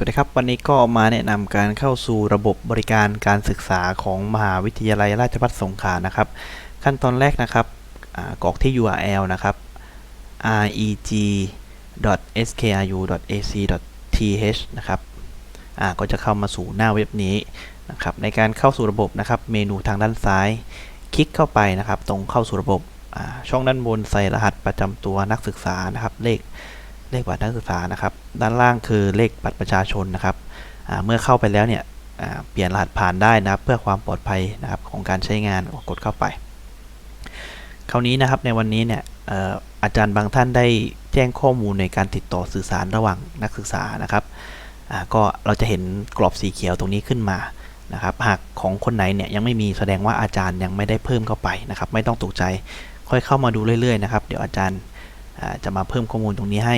สวัสดีครับ วันนี้ก็มาแนะนำการเข้าสู่ระบบบริการการศึกษาของมหาวิทยาลัยราชภัฏสงขลานะครับ ขั้นตอนแรกนะครับกรอกที่ URL นะครับ reg.skru.ac.th นะครับก็จะเข้ามาสู่หน้าเว็บนี้นะครับในการเข้าสู่ระบบนะครับ เมนูทางด้านซ้าย คลิกเข้าไปนะครับ ตรงเข้าสู่ระบบช่องด้านบนใส่รหัสประจำตัวนักศึกษานะครับเลข เลขบัตรนักศึกษานะครับ ด้านล่างคือเลขบัตรประชาชนนะครับเมื่อเข้าไปแล้วเนี่ยเปลี่ยนรหัสผ่านได้นะครับ เพื่อความปลอดภัยนะครับของการใช้งานกดเข้าไป คราวนี้นะครับในวันนี้เนี่ยอาจารย์บางท่านได้แจ้งข้อมูลในการติดต่อสื่อสารระหว่างนักศึกษานะครับก็เราจะเห็นกรอบสีเขียวตรงนี้ขึ้นมานะครับ หากของคนไหนเนี่ยยังไม่มีแสดงว่าอาจารย์ยังไม่ได้เพิ่มเข้าไปนะครับ ไม่ต้องตกใจค่อยเข้ามาดูเรื่อยๆนะครับ เดี๋ยวอาจารย์จะมาเพิ่มข้อมูลตรงนี้ให้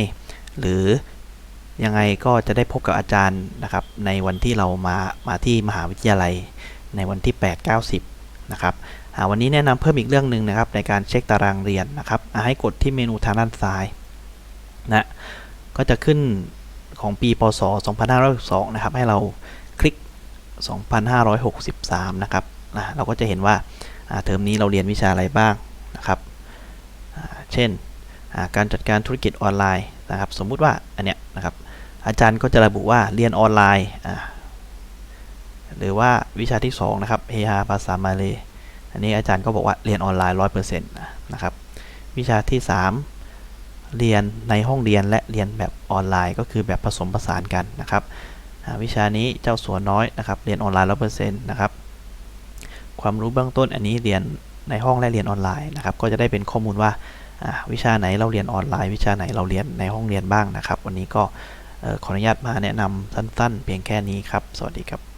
หรือยังไงก็จะได้พบกับอาจารย์นะครับ ในวันที่เรามามาที่มหาวิทยาลัยในวันที่ 8 90 นะครับวันนี้แนะนำเพิ่มอีกเรื่องหนึ่งนะครับ ในการเช็คตารางเรียนนะครับให้กดที่เมนูทางด้านซ้ายนะก็จะขึ้นของปีพศ2562นะครับ ให้เราคลิก 2563 นะครับนะเราก็จะเห็นว่าเทอมนี้เราเรียนวิชาอะไรบ้างนะครับ เช่น การจัดการธุรกิจออนไลน์ นะครับ สมมุติว่าอันเนี้ยนะครับ อาจารย์ก็จะระบุว่าเรียนออนไลน์อ่าหรือว่าวิชาที่ 2 นะครับเฮฮาภาษามาเลยอันนี้อาจารย์ก็บอกว่าเรียนออนไลน์100%นะครับ วิชาที่ 3 เรียนในห้องเรียนและเรียนแบบออนไลน์ ก็คือแบบผสมผสานกันนะครับ วิชานี้เจ้าสัวน้อยนะครับ เรียนออนไลน์100%นะครับ ความรู้เบื้องต้นอันนี้เรียนในห้องและเรียนออนไลน์นะครับ ก็จะได้เป็นข้อมูลว่า วิชาไหนเราเรียนออนไลน์ วิชาไหนเราเรียนในห้องเรียนบ้างนะครับ วันนี้ก็ขออนุญาตมาแนะนำสั้นๆ เพียงแค่นี้ครับ สวัสดีครับ